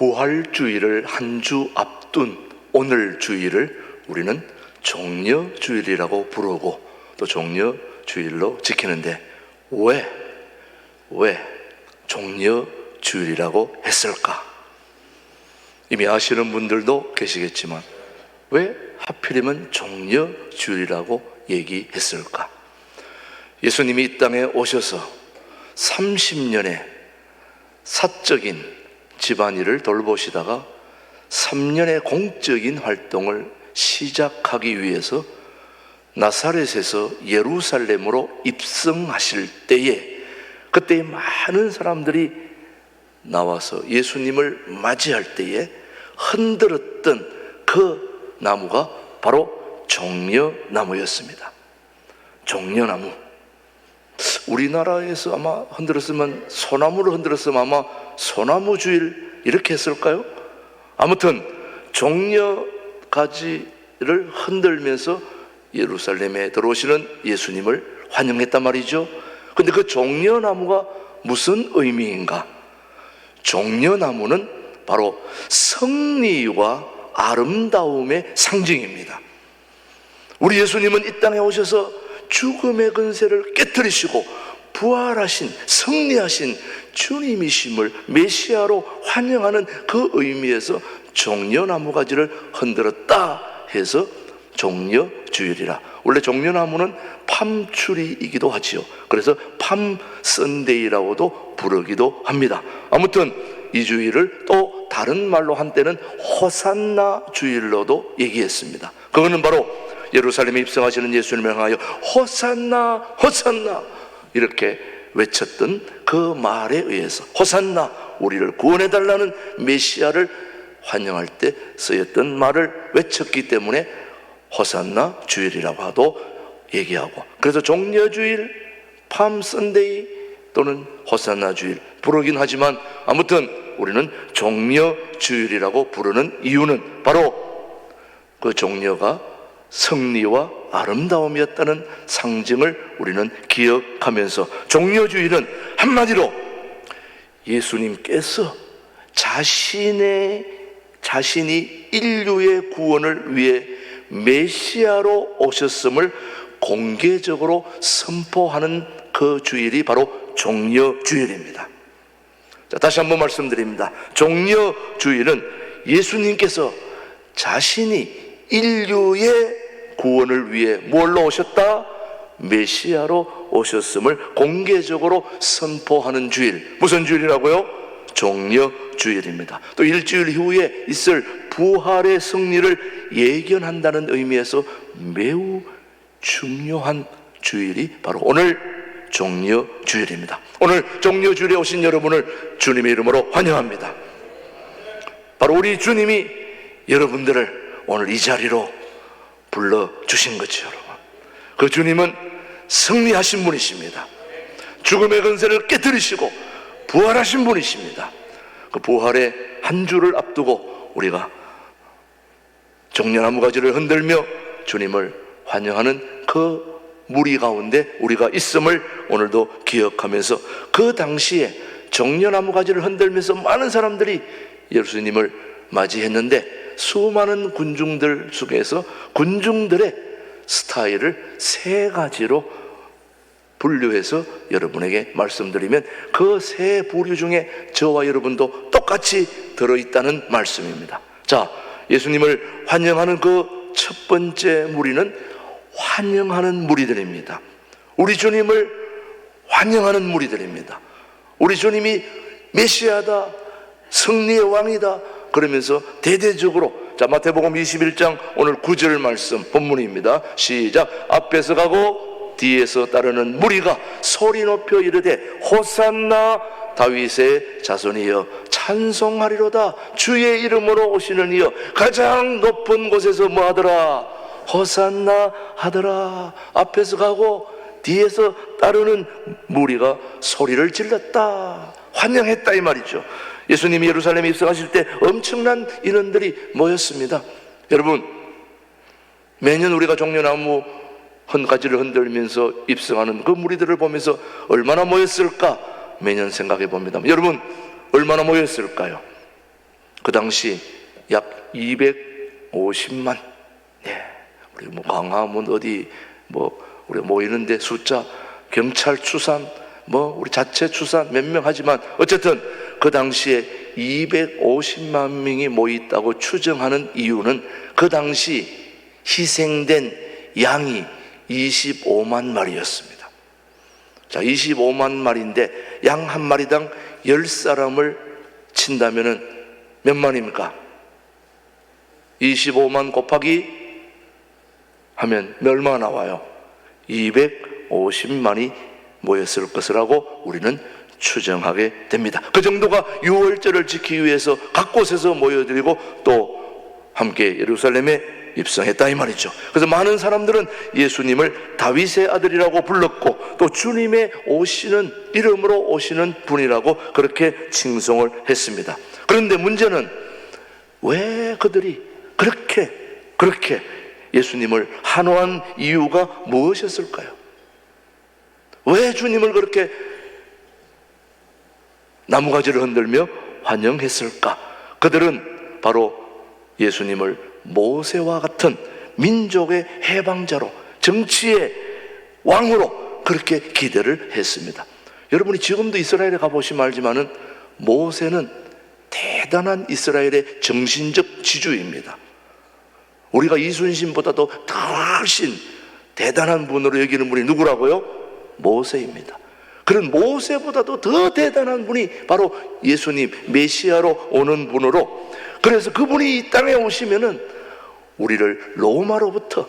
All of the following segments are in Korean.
부활주의를 한 주 앞둔 오늘 주일을 우리는 종려주일이라고 부르고 또 종려주일로 지키는데 왜, 왜 종려주일이라고 했을까? 이미 아시는 분들도 계시겠지만 왜 하필이면 종려주일이라고 얘기했을까? 예수님이 이 땅에 오셔서 30년의 사적인 집안일을 돌보시다가 3년의 공적인 활동을 시작하기 위해서 나사렛에서 예루살렘으로 입성하실 때에 그때 많은 사람들이 나와서 예수님을 맞이할 때에 흔들었던 그 나무가 바로 종려나무였습니다. 종려나무. 우리나라에서 아마 흔들었으면 소나무를 흔들었으면 아마 소나무 주일 이렇게 했을까요? 아무튼 종려 가지를 흔들면서 예루살렘에 들어오시는 예수님을 환영했단 말이죠. 근데 그 종려나무가 무슨 의미인가? 종려나무는 바로 승리와 아름다움의 상징입니다. 우리 예수님은 이 땅에 오셔서 죽음의 근세를 깨뜨리시고 부활하신 승리하신 주님이심을 메시아로 환영하는 그 의미에서 종려나무 가지를 흔들었다 해서 종려주일이라. 원래 종려나무는 팜추리이기도 하지요. 그래서 팜 선데이라고도 부르기도 합니다. 아무튼 이 주일을 또 다른 말로 한때는 호산나 주일로도 얘기했습니다. 그거는 바로 예루살렘에 입성하시는 예수님을 향하여 호산나 호산나 이렇게 외쳤던 그 말에 의해서 호산나 우리를 구원해 달라는 메시아를 환영할 때 쓰였던 말을 외쳤기 때문에 호산나 주일이라고 하도 얘기하고 그래서 종려주일, 팜 선데이 또는 호산나 주일 부르긴 하지만 아무튼 우리는 종려주일이라고 부르는 이유는 바로 그 종려가 승리와 아름다움이었다는 상징을 우리는 기억하면서 종려주일은 한마디로 예수님께서 자신의 자신이 인류의 구원을 위해 메시아로 오셨음을 공개적으로 선포하는 그 주일이 바로 종려 주일입니다. 자, 다시 한번 말씀드립니다. 종려 주일은 예수님께서 자신이 인류의 구원을 위해 뭘로 오셨다? 메시아로 오셨음을 공개적으로 선포하는 주일. 무슨 주일이라고요? 종려 주일입니다. 또 일주일 후에 있을 부활의 승리를 예견한다는 의미에서 매우 중요한 주일이 바로 오늘 종려 주일입니다. 오늘 종려 주일에 오신 여러분을 주님의 이름으로 환영합니다. 바로 우리 주님이 여러분들을 오늘 이 자리로 불러주신 거죠, 여러분. 그 주님은 승리하신 분이십니다. 죽음의 근세를 깨뜨리시고 부활하신 분이십니다. 그 부활의 한 주를 앞두고 우리가 종려나무 가지를 흔들며 주님을 환영하는 그 무리 가운데 우리가 있음을 오늘도 기억하면서 그 당시에 종려나무 가지를 흔들면서 많은 사람들이 예수님을 맞이했는데 수많은 군중들 속에서 군중들의 스타일을 세 가지로 분류해서 여러분에게 말씀드리면 그 세 부류 중에 저와 여러분도 똑같이 들어있다는 말씀입니다. 자, 예수님을 환영하는 그 첫 번째 무리는 환영하는 무리들입니다. 우리 주님을 환영하는 무리들입니다. 우리 주님이 메시아다, 승리의 왕이다. 그러면서 대대적으로 자 마태복음 21장 오늘 9절 말씀 본문입니다. 시작. 앞에서 가고 뒤에서 따르는 무리가 소리 높여 이르되 호산나 다윗의 자손이여 찬송하리로다. 주의 이름으로 오시는 이여 가장 높은 곳에서 뭐하더라? 호산나 하더라. 앞에서 가고 뒤에서 따르는 무리가 소리를 질렀다. 환영했다 이 말이죠 예수님이 예루살렘에 입성하실 때 엄청난 인원들이 모였습니다 여러분 매년 우리가 종려나무 한 가지를 흔들면서 입성하는 그 무리들을 보면서 얼마나 모였을까 매년 생각해 봅니다. 여러분 얼마나 모였을까요? 그 당시 약 250만. 예. 우리 뭐 광화문 어디 뭐 우리 모이는데 숫자 경찰 추산 뭐 우리 자체 추산 몇 명 하지만 어쨌든 그 당시에 250만 명이 모여 있다고 추정하는 이유는 그 당시 희생된 양이 25만 마리였습니다. 자, 25만 마리인데 양 한 마리당 10사람을 친다면은 몇 만입니까? 25만 곱하기 하면 얼마 나와요? 250만이 모였을 것이라고 우리는 추정하게 됩니다. 그 정도가 유월절을 지키기 위해서 각 곳에서 모여드리고 또 함께 예루살렘에 입성했다 이 말이죠. 그래서 많은 사람들은 예수님을 다윗의 아들이라고 불렀고 또 주님의 오시는 이름으로 오시는 분이라고 그렇게 칭송을 했습니다. 그런데 문제는 왜 그들이 그렇게 그렇게 예수님을 한호한 이유가 무엇이었을까요? 왜 주님을 그렇게 나무가지를 흔들며 환영했을까? 그들은 바로 예수님을 모세와 같은 민족의 해방자로 정치의 왕으로 그렇게 기대를 했습니다. 여러분이 지금도 이스라엘에 가보시면 알지만은 모세는 대단한 이스라엘의 정신적 지주입니다. 우리가 이순신보다도 훨씬 대단한 분으로 여기는 분이 누구라고요? 모세입니다. 그런 모세보다도 더 대단한 분이 바로 예수님 메시아로 오는 분으로 그래서 그분이 이 땅에 오시면은 우리를 로마로부터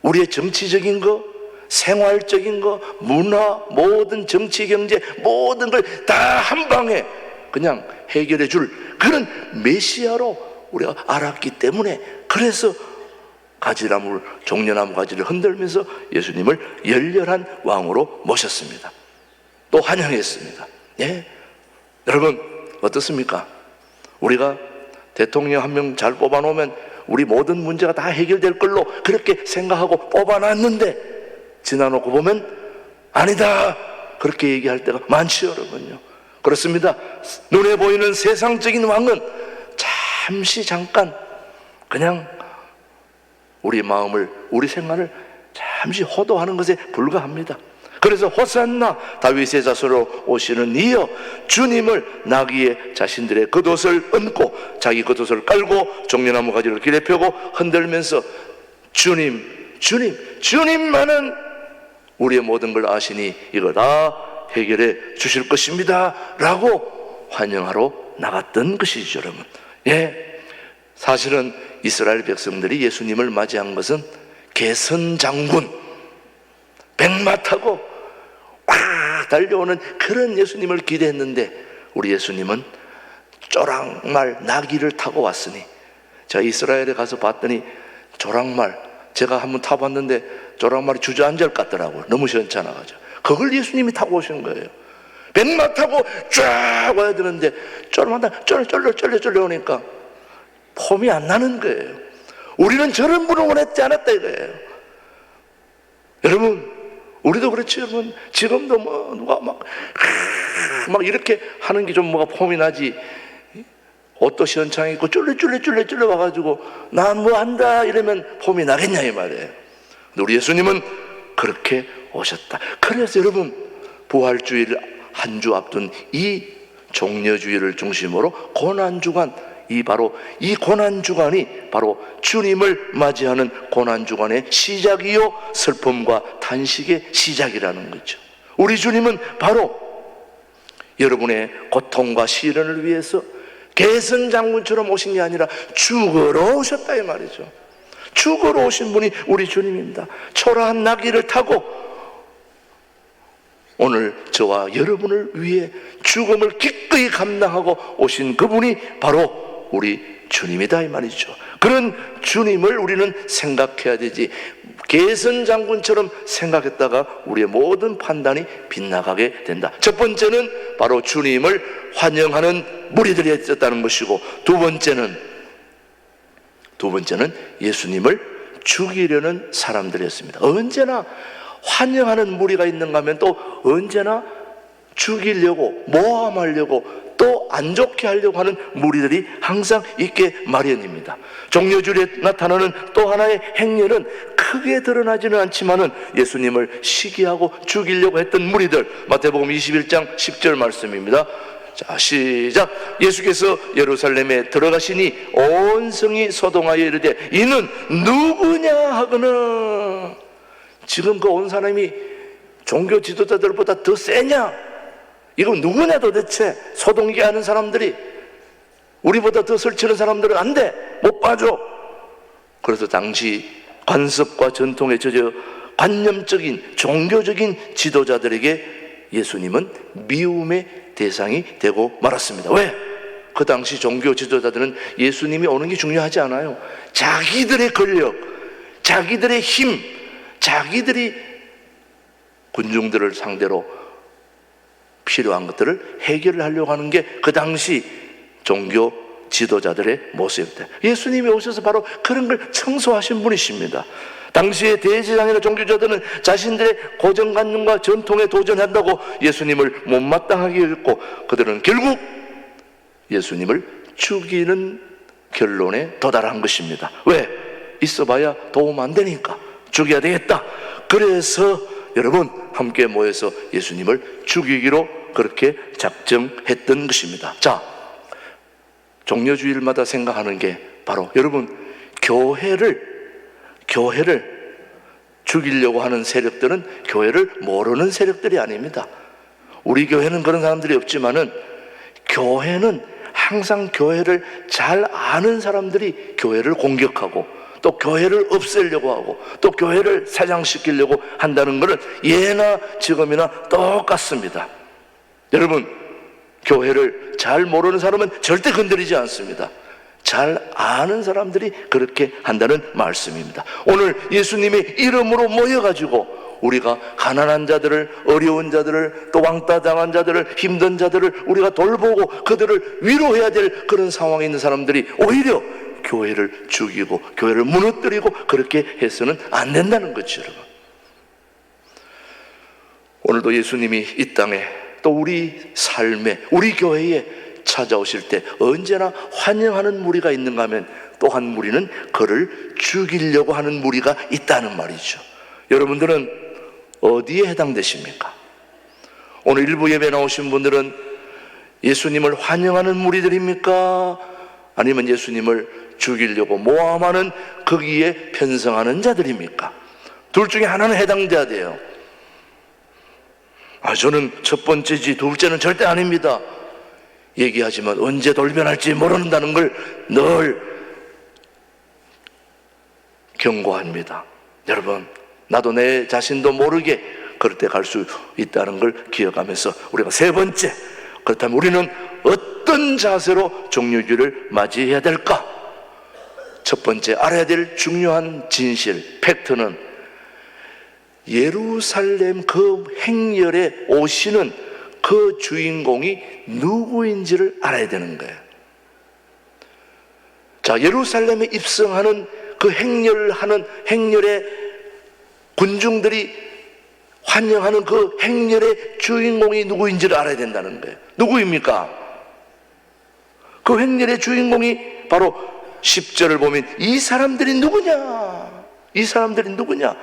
우리의 정치적인 거, 생활적인 거, 문화, 모든 정치 경제 모든 걸 다 한 방에 그냥 해결해 줄 그런 메시아로 우리가 알았기 때문에 그래서 가지나무 종려나무 가지를 흔들면서 예수님을 열렬한 왕으로 모셨습니다. 또 환영했습니다. 예. 여러분 어떻습니까? 우리가 대통령 한 명 잘 뽑아 놓으면 우리 모든 문제가 다 해결될 걸로 그렇게 생각하고 뽑아 놨는데 지나놓고 보면 아니다. 그렇게 얘기할 때가 많지 여러분요. 그렇습니다. 눈에 보이는 세상적인 왕은 잠시 잠깐 그냥 우리 마음을 우리 생활을 잠시 호도하는 것에 불과합니다. 그래서 호산나 다윗의 자손으로 오시는 이여 주님을 나귀의 자신들의 겉옷을 얹고 자기 겉옷을 깔고 종려나무 가지를 길에 펴고 흔들면서 주님 주님 주님만은 우리의 모든 걸 아시니 이거 다 해결해 주실 것입니다 라고 환영하러 나갔던 것이죠 여러분. 예. 사실은 이스라엘 백성들이 예수님을 맞이한 것은 개선 장군 백마 타고 와 달려오는 그런 예수님을 기대했는데 우리 예수님은 쪼랑말 나귀를 타고 왔으니 제가 이스라엘에 가서 봤더니 조랑말 제가 한번 타봤는데 조랑말이 주저앉을 것 같더라고요 너무 시원찮아가지고 그걸 예수님이 타고 오신 거예요 백마 타고 쫙 와야 되는데 쫄마다 쫄 쫄려 쫄려 쫄려 오니까 폼이 안 나는 거예요. 우리는 저런 분을 원했지 않았다 이거예요. 여러분, 우리도 그렇지 여러분. 지금도 뭐 누가 막, 막 이렇게 하는 게 좀 뭐가 폼이 나지. 옷도 시원창 있고 쫄래쫄래 쫄래 쫄래 와가지고 난뭐 한다 이러면 폼이 나겠냐 이 말이에요. 근데 우리 예수님은 그렇게 오셨다. 그래서 여러분 부활주의를 한 주 앞둔 이 종려주의를 중심으로 고난주간 이 바로 이 고난 주간이 바로 주님을 맞이하는 고난 주간의 시작이요 슬픔과 탄식의 시작이라는 거죠. 우리 주님은 바로 여러분의 고통과 시련을 위해서 개선 장군처럼 오신 게 아니라 죽으러 오셨다 이 말이죠. 죽으러 오신 분이 우리 주님입니다. 초라한 나귀를 타고 오늘 저와 여러분을 위해 죽음을 기꺼이 감당하고 오신 그분이 바로 우리 주님이다 이 말이죠. 그런 주님을 우리는 생각해야 되지. 개선 장군처럼 생각했다가 우리의 모든 판단이 빗나가게 된다. 첫 번째는 바로 주님을 환영하는 무리들이 있었다는 것이고 두 번째는 두 번째는 예수님을 죽이려는 사람들이었습니다. 언제나 환영하는 무리가 있는가 하면 또 언제나 죽이려고 모함하려고 또 안 좋게 하려고 하는 무리들이 항상 있게 마련입니다. 종려주일에 나타나는 또 하나의 행렬은 크게 드러나지는 않지만은 예수님을 시기하고 죽이려고 했던 무리들 마태복음 21장 10절 말씀입니다. 자, 시작. 예수께서 예루살렘에 들어가시니 온 성이 소동하여 이르되 이는 누구냐 하거늘 지금 그 온 사람이 종교 지도자들보다 더 세냐? 이거 누구냐 도대체? 소동기 하는 사람들이 우리보다 더 설치는 사람들은 안 돼. 못 봐줘. 그래서 당시 관습과 전통에 젖어 관념적인 종교적인 지도자들에게 예수님은 미움의 대상이 되고 말았습니다. 왜? 그 당시 종교 지도자들은 예수님이 오는 게 중요하지 않아요. 자기들의 권력, 자기들의 힘, 자기들이 군중들을 상대로 필요한 것들을 해결을 하려고 하는 게 그 당시 종교 지도자들의 모습입니다. 예수님이 오셔서 바로 그런 걸 청소하신 분이십니다. 당시의 대제사장이나 종교자들은 자신들의 고정관념과 전통에 도전한다고 예수님을 못마땅하게 여겼고 그들은 결국 예수님을 죽이는 결론에 도달한 것입니다. 왜? 있어봐야 도움 안 되니까 죽여야 되겠다. 그래서 여러분 함께 모여서 예수님을 죽이기로 그렇게 작정했던 것입니다. 자, 종료주일마다 생각하는 게 바로 여러분 교회를 교회를 죽이려고 하는 세력들은 교회를 모르는 세력들이 아닙니다. 우리 교회는 그런 사람들이 없지만은 교회는 항상 교회를 잘 아는 사람들이 교회를 공격하고 또 교회를 없애려고 하고 또 교회를 사장시키려고 한다는 것은 예나 지금이나 똑같습니다. 여러분, 교회를 잘 모르는 사람은 절대 건드리지 않습니다. 잘 아는 사람들이 그렇게 한다는 말씀입니다. 오늘 예수님의 이름으로 모여가지고 우리가 가난한 자들을, 어려운 자들을, 또 왕따 당한 자들을, 힘든 자들을 우리가 돌보고 그들을 위로해야 될 그런 상황에 있는 사람들이 오히려 교회를 죽이고 교회를 무너뜨리고 그렇게 해서는 안 된다는 거죠, 여러분. 오늘도 예수님이 이 땅에 또 우리 삶에 우리 교회에 찾아오실 때 언제나 환영하는 무리가 있는가 하면 또한 무리는 그를 죽이려고 하는 무리가 있다는 말이죠. 여러분들은 어디에 해당되십니까? 오늘 일부 예배 나오신 분들은 예수님을 환영하는 무리들입니까? 아니면 예수님을 죽이려고 모함하는 거기에 편성하는 자들입니까? 둘 중에 하나는 해당돼야 돼요. 아, 저는 첫 번째지 둘째는 절대 아닙니다. 얘기하지만 언제 돌변할지 모른다는 걸 늘 경고합니다. 여러분, 나도 내 자신도 모르게 그럴 때 갈 수 있다는 걸 기억하면서 우리가 세 번째, 그렇다면 우리는 어떤 자세로 종료주를 맞이해야 될까? 첫 번째 알아야 될 중요한 진실, 팩트는 예루살렘 그 행렬에 오시는 그 주인공이 누구인지를 알아야 되는 거예요. 자, 예루살렘에 입성하는 그 행렬하는 행렬의 군중들이 환영하는 그 행렬의 주인공이 누구인지를 알아야 된다는 거예요. 누구입니까? 그 행렬의 주인공이 바로 10절을 보면 이 사람들이 누구냐? 이 사람들이 누구냐?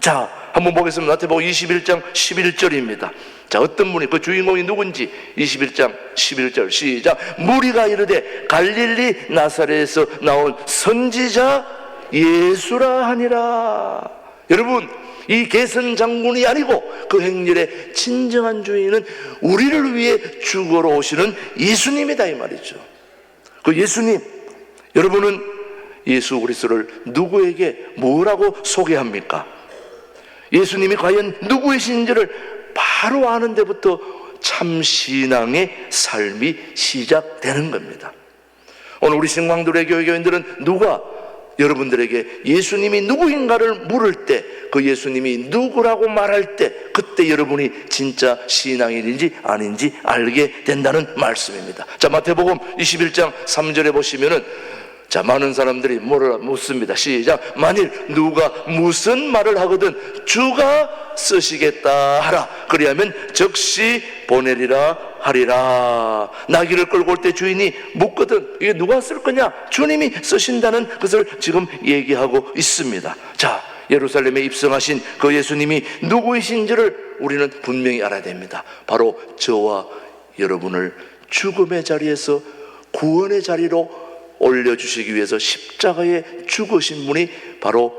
자, 한번 보겠습니다. 마태복음 21장 11절입니다. 자, 어떤 분이 그 주인공이 누군지 21장 11절 시작. 무리가 이르되 갈릴리 나사렛에서 나온 선지자 예수라 하니라. 여러분, 이 개선 장군이 아니고 그 행렬의 진정한 주인은 우리를 위해 죽으러 오시는 예수님이다 이 말이죠. 그 예수님, 여러분은 예수 그리스도를 누구에게 뭐라고 소개합니까? 예수님이 과연 누구이신지를 바로 아는 데부터 참 신앙의 삶이 시작되는 겁니다. 오늘 우리 신광들의 교회 교인들은 누가 여러분들에게 예수님이 누구인가를 물을 때 그 예수님이 누구라고 말할 때 그때 여러분이 진짜 신앙인인지 아닌지 알게 된다는 말씀입니다. 자, 마태복음 21장 3절에 보시면은 자, 많은 사람들이 뭐를 묻습니다. 시작. 만일 누가 무슨 말을 하거든 주가 쓰시겠다 하라. 그리하면 즉시 보내리라 하리라. 나귀를 끌고 올 때 주인이 묻거든. 이게 누가 쓸 거냐? 주님이 쓰신다는 것을 지금 얘기하고 있습니다. 자 예루살렘에 입성하신 그 예수님이 누구이신지를 우리는 분명히 알아야 됩니다. 바로 저와 여러분을 죽음의 자리에서 구원의 자리로 올려주시기 위해서 십자가에 죽으신 분이 바로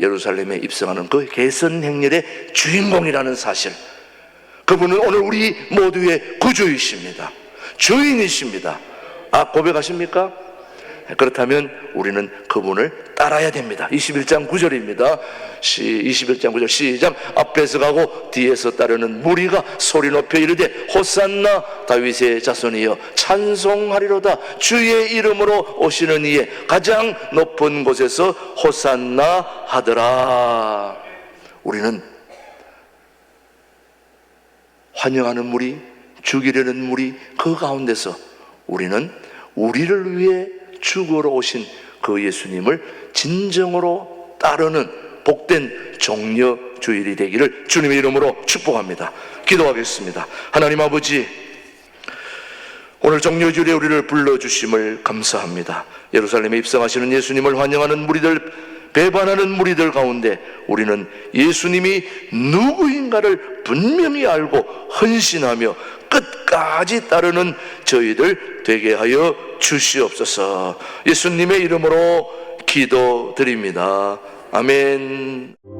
예루살렘에 입성하는 그 개선 행렬의 주인공이라는 사실. 그분은 오늘 우리 모두의 구주이십니다. 주인이십니다. 아, 고백하십니까? 그렇다면 우리는 그분을 따라야 됩니다. 21장 9절입니다. 시, 21장 9절 시작. 앞에서 가고 뒤에서 따르는 무리가 소리 높여 이르되 호산나 다윗의 자손이여 찬송하리로다 주의 이름으로 오시는 이에 가장 높은 곳에서 호산나 하더라. 우리는 환영하는 무리, 죽이려는 무리 그 가운데서 우리는 우리를 위해 죽으러 오신 그 예수님을 진정으로 따르는 복된 종려 주일이 되기를 주님의 이름으로 축복합니다. 기도하겠습니다. 하나님 아버지 오늘 정료주일에 우리를 불러주심을 감사합니다. 예루살렘에 입성하시는 예수님을 환영하는 무리들, 배반하는 무리들 가운데 우리는 예수님이 누구인가를 분명히 알고 헌신하며 끝까지 따르는 저희들 되게 하여 주시옵소서. 예수님의 이름으로 기도드립니다. 아멘.